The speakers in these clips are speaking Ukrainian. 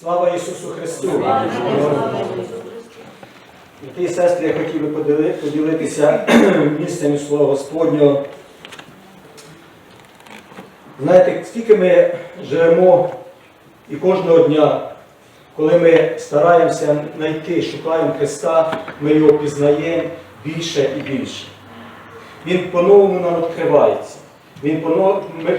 Слава Ісусу Христу! Брати і сестри, я хотів би поділитися місцем Слова Господнього. Знаєте, скільки ми живемо і кожного дня, коли ми стараємося знайти, шукаємо Христа, ми його пізнаємо більше і більше. Він по-новому нам відкривається. Він ми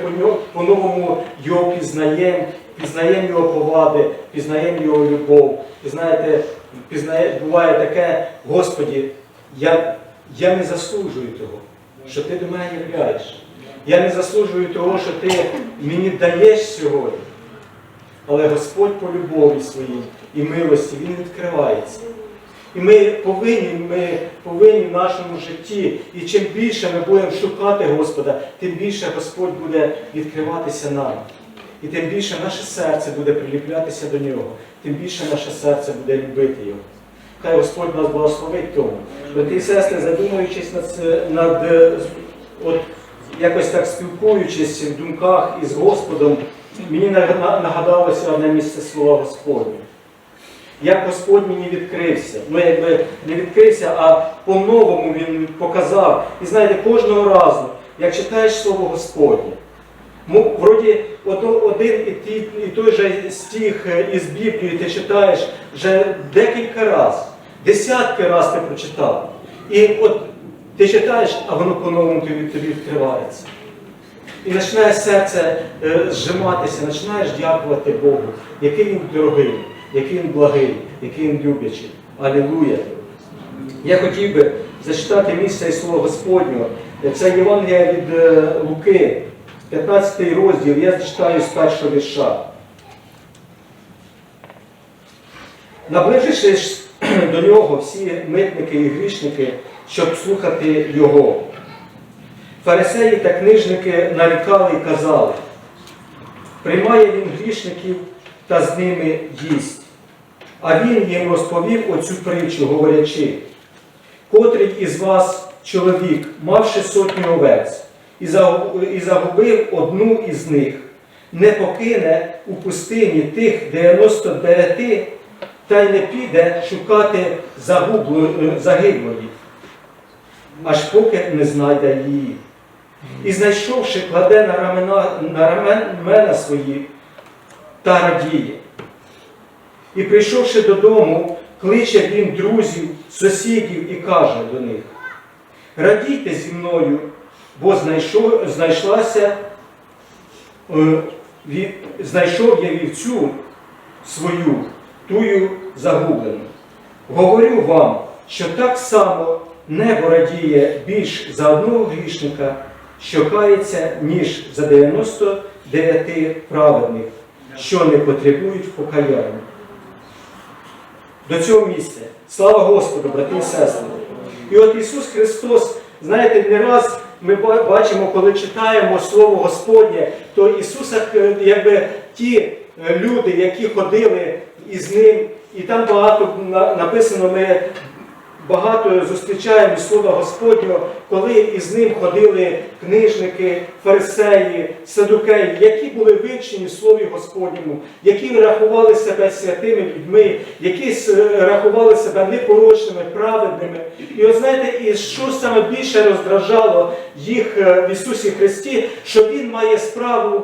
по-новому його пізнаємо, пізнаємо його повади, пізнаємо його любов. І знаєте, пізнає, буває таке, Господі, я, я не заслужую того, що ти до мене являєш. Я не заслужую того, що ти мені даєш сьогодні. Але Господь по любові своїй і милості, Він відкривається. І ми повинні, ми повинні в нашому житті, і чим більше ми будемо шукати Господа, тим більше Господь буде відкриватися нам. І тим більше наше серце буде приліплятися до нього, тим більше наше серце буде любити його. Хай Господь нас благословить тому. Брати і сестри, задумуючись над, над от, якось так спілкуючись в думках із Господом, мені нагадалося одне місце слова Господнє. Як Господь мені відкрився. Ну, якби не відкрився, а по-новому Він показав. І знаєте, кожного разу, як читаєш Слово Господнє, мо- вроді один і, ті, і той же стих е, із Біблії ти читаєш вже декілька разів, десятки разів ти прочитав. І от ти читаєш, а воно по-новому тобі, тобі відкривається. І починає серце е, зжиматися, починаєш дякувати Богу, який він дорогий, який він благий, який він любячий. Алілуя! Я хотів би зачитати місце і слово Господнього. Це Євангелія від е, Луки, 15 розділ, я зачитаю з першого вірша. Наближившись до нього всі митники і грішники, щоб слухати його. Фарисеї та книжники нарікали і казали, приймає він грішників та з ними їсть. А він їм розповів оцю притчу, говорячи, котрий із вас чоловік, мавши сотню овець, і загубив одну із них, не покине у пустині тих 99 та й не піде шукати загиблої, аж поки не знайде її. І знайшовши, кладе на рамена, на рамена свої та радіє. І прийшовши додому, кличе він друзів, сусідів і каже до них: Радійте зі мною, бо знайшов, знайшлася, е, знайшов я вівцю свою, тую загублену. Говорю вам, що так само небо радіє більш за одного грішника, що кається, ніж за 99 праведних, що не потребують покаяння. До цього місця. Слава Господу, брати і сестри. І от Ісус Христос, знаєте, не раз ми бачимо, коли читаємо Слово Господнє, то Ісуса, е, якби ті е, люди, які ходили із Ним, і там багато написано, ми багато зустрічаємо Слова Господнього, коли із ним ходили книжники, фарисеї, садукеї, які були вивчені в Слові Господньому, які рахували себе святими людьми, які рахували себе непорочними, праведними. І от знаєте, і що саме більше роздражало їх е, в Ісусі Христі, що Він має справу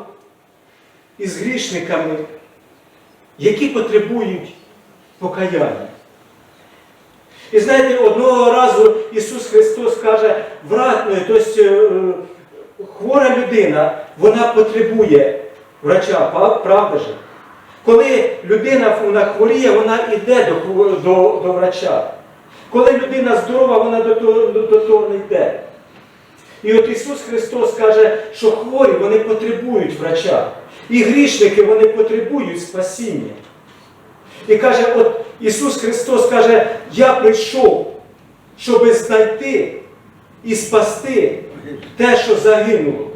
із грішниками, які потребують покаяння. І знаєте, одного разу Ісус Христос каже, врат, е, тобто, е, хвора людина, вона потребує врача, правда ж? Коли людина вона хворіє, вона йде до, до, до врача. Коли людина здорова, вона до того, до того не йде. І от Ісус Христос каже, що хворі вони потребують врача. І грішники вони потребують спасіння. І каже, от Ісус Христос каже, я прийшов, щоб знайти і спасти те, що загинуло.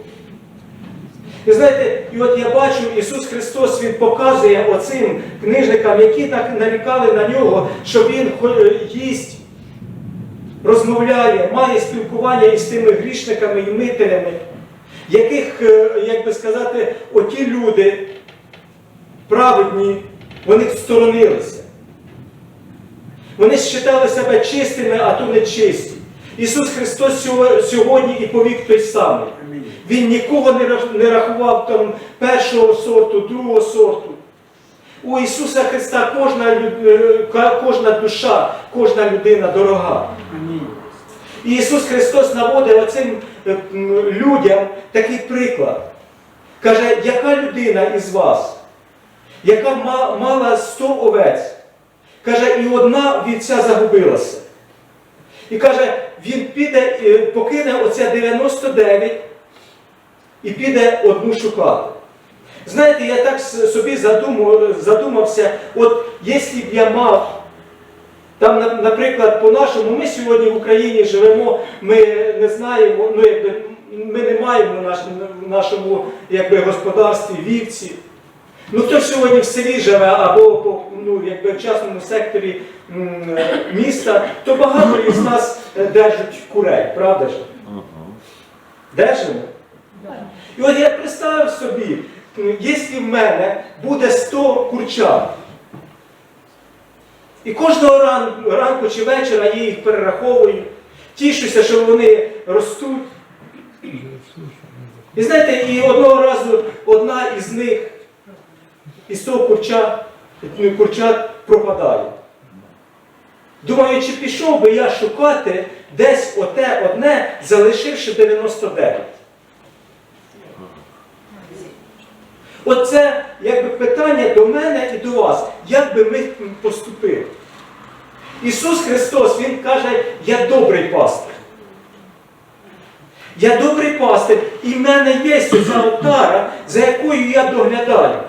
І знаєте, і от я бачу, Ісус Христос Він показує оцим книжникам, які так нарікали на нього, що Він їсть, розмовляє, має спілкування із тими грішниками і мителями, яких, е, як би сказати, оті люди праведні, Вони сторонилися. Вони вважали себе чистими, а то не чисті. Ісус Христос сьогодні і повік той самий. Він нікого не рахував там першого сорту, другого сорту. У Ісуса Христа кожна, е, кожна душа, кожна людина дорога. І Ісус Христос наводить оцим е, людям такий приклад. Каже, яка людина із вас, яка мала 100 овець, каже, і одна вівця загубилася. І каже, він піде, е, покине оця 99 і піде одну шукати. Знаєте, я так собі задумався, от якщо б я мав, там, наприклад, по-нашому, ми сьогодні в Україні живемо, ми не знаємо, ну якби ми не маємо в нашому, якби, господарстві вівці. Ну хто сьогодні в селі живе або ну, якби в частному секторі міста, то багато із нас е, держать курей, правда ж? Держимо? І от я представив собі, якщо в мене буде 100 курчат, і кожного ран, ранку чи вечора я їх перераховую, тішуся, що вони ростуть. І знаєте, і одного разу одна із них, із того курча, ну, курчат пропадає. Думаю, чи пішов би я шукати десь оте одне, залишивши 99. Оце якби питання до мене і до вас, як би ми поступили. Ісус Христос, Він каже, я добрий пастир. Я добрий пастир, і в мене є ця отара, за якою я доглядаю.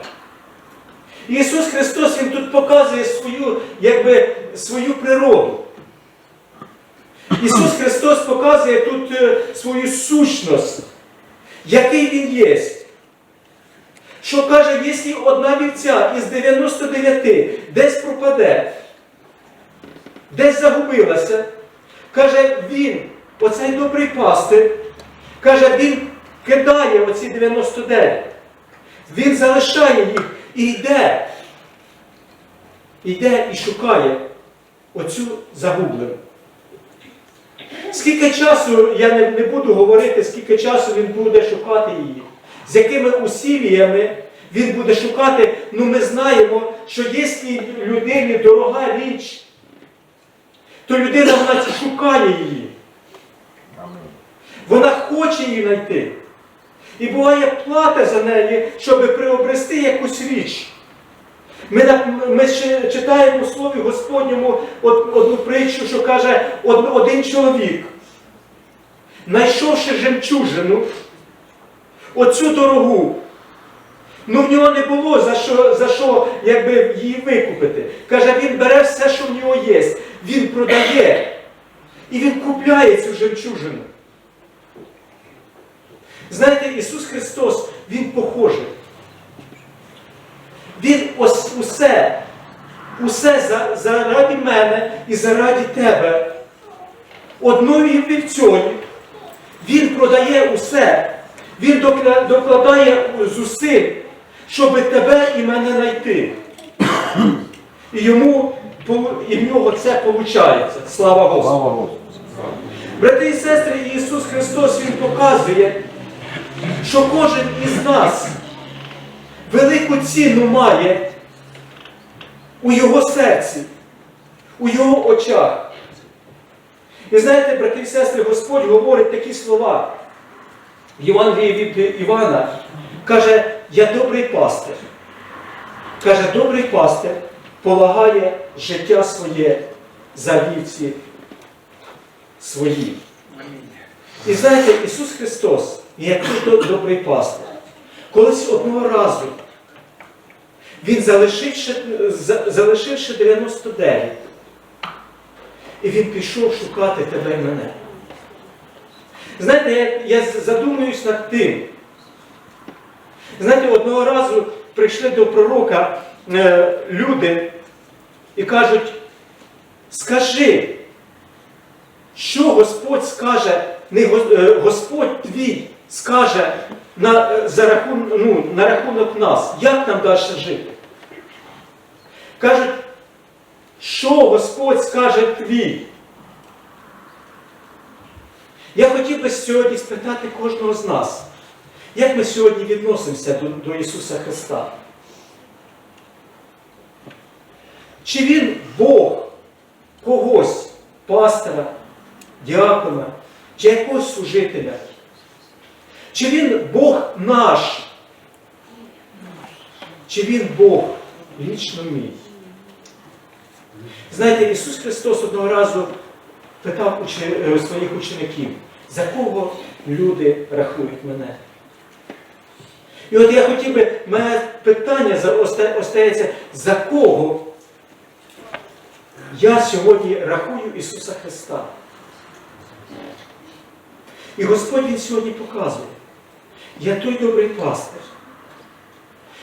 Ісус Христос Він тут показує свою, якби, свою природу. Ісус Христос показує тут е, свою сущність, який Він є. Що каже, якщо одна вівця із 99 десь пропаде, десь загубилася, каже він, оцей добрий пастир, каже, він кидає оці 99. Він залишає їх і йде. Йде і шукає оцю загублену. Скільки часу, я не, не буду говорити, скільки часу він буде шукати її, з якими усіллями він буде шукати, ну ми знаємо, що якщо людині дорога річ, то людина вона шукає її. Вона хоче її знайти. І буває плата за неї, щоб приобрести якусь річ. Ми, ми читаємо Слові Господньому одну притчу, що каже один чоловік, знайшовши жемчужину, оцю дорогу, ну в нього не було за що, за що якби, її викупити. Каже, він бере все, що в нього є, він продає і він купляє цю жемчужину. Знаєте, Ісус Христос, Він похожий. Він ось усе, усе за, заради мене і заради тебе. Одною вівцею Він продає усе. Він докладає зусиль, щоб тебе і мене знайти. І йому і в нього це виходить. Слава Господу. Слава Господу. Брати і сестри, Ісус Христос Він показує, що кожен із нас велику ціну має у Його серці, у Його очах. І знаєте, брати і сестри, Господь говорить такі слова. В Євангелії від Івана каже, я добрий пастир. Каже, добрий пастир полагає життя своє за вівці свої. І знаєте, Ісус Христос, як той добрий пастир, колись одного разу, Він залишивши, залишивши 99, і він пішов шукати тебе і мене. Знаєте, я, я задумуюсь над тим. Знаєте, одного разу прийшли до пророка е, люди і кажуть, скажи, що Господь скаже, не е, Господь твій скаже на, за рахун, ну, на рахунок нас, як нам далі жити? Кажуть, що Господь скаже твій? Я хотів би сьогодні спитати кожного з нас, як ми сьогодні відносимося до, до Ісуса Христа? Чи Він Бог когось, пастора, діакона, чи якогось служителя? Чи Він Бог наш? Чи Він Бог лічно мій? Знаєте, Ісус Христос одного разу питав е, своїх учеників, за кого люди рахують мене? І от я хотів би, мене питання остається, за кого я сьогодні рахую Ісуса Христа. І Господь Він сьогодні показує, я той добрий пастир,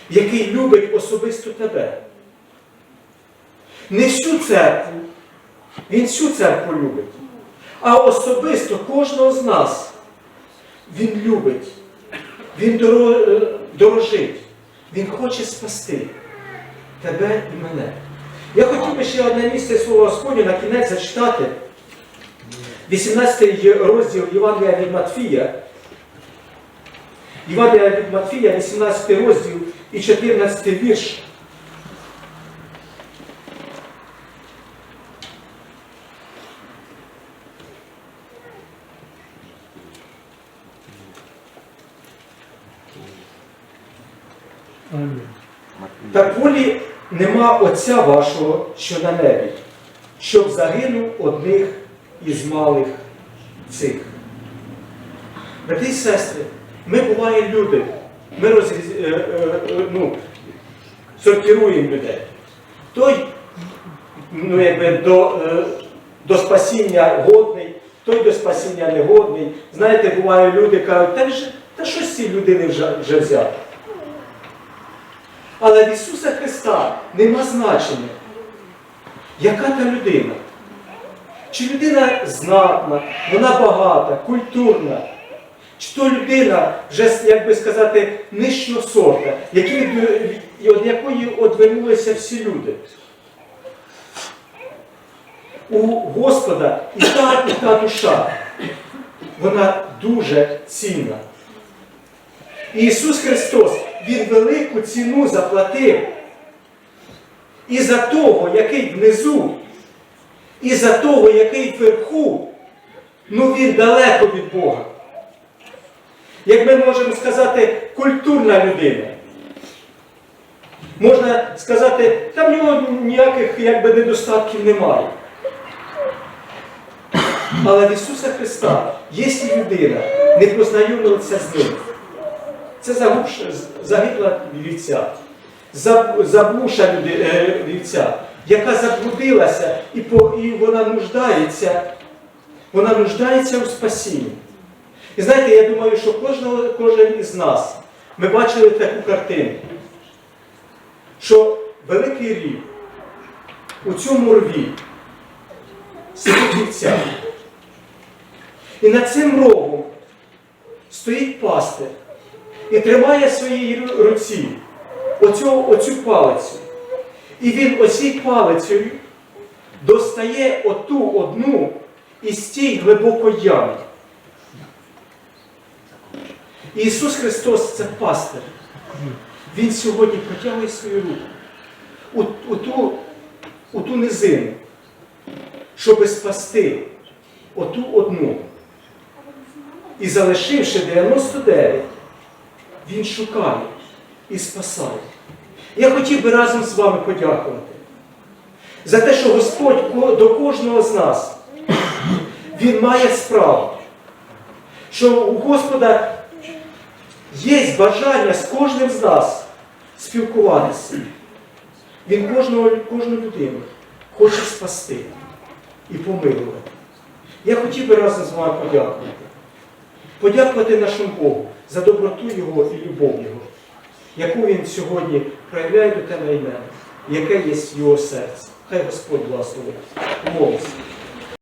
який любить особисто тебе. Не всю церкву, він всю церкву любить, а особисто кожного з нас він любить, він е, дорожить, він хоче спасти тебе і мене. Я хотів би ще одне місце Слова Господню на кінець зачитати. 18 розділ Євангелія від Матфія. Євангелія від Матфія, 18 розділ і 14 вірш. Так волі нема Отця вашого, що на небі, щоб загинув одних із малих цих. Брати і сестри, ми буває люди, ми розріз... е, е, е, ну, сортируємо людей. Той ну, якби, до, до спасіння годний, той до спасіння негодний. Знаєте, буває люди кажуть, та, ж, та що з цієї людини вже, вже взяти? Але в Ісуса Христа нема значення, яка та людина. Чи людина знатна, вона багата, культурна, чи то людина, вже, як би сказати, нижчого сорта, які, від- якої одвернулися всі люди. У Господа і та, і та душа, вона дуже цінна. І Ісус Христос, Він велику ціну заплатив. І за того, який внизу, і за того, який вверху, ну він далеко від Бога. Як ми можемо сказати, культурна людина. Можна сказати, та в нього ніяких якби, недостатків немає. Але в Ісуса Христа, якщо людина не познайомилася з ним, це загубша, загибла вівця, заб- заблуша люди- е, вівця, яка заблудилася і, по, і вона нуждається, вона нуждається у спасінні. І знаєте, я думаю, що кожного, кожен із нас, ми бачили таку картину, що великий рів у цьому рві сидить вівця. І над цим рогом стоїть пастир і тримає в своїй руці оцю, оцю палицю. І він оцій палицею достає оту одну із тій глибокої ями. Ісус Христос це пастир. Він сьогодні протягує свою руку у, у, ту, у ту низину, щоби спасти оту одну. І залишивши 99, він шукає і спасає. Я хотів би разом з вами подякувати за те, що Господь до кожного з нас Він має справу, що у Господа є бажання з кожним з нас спілкуватися. Він кожного, кожну людину хоче спасти і помилувати. Я хотів би разом з вами подякувати. Подякувати нашому Богу за доброту Його і любов Його, яку Він сьогодні проявляє до тебе і мене, яке є в Його серці. Хай Господь благословить. Помолимося.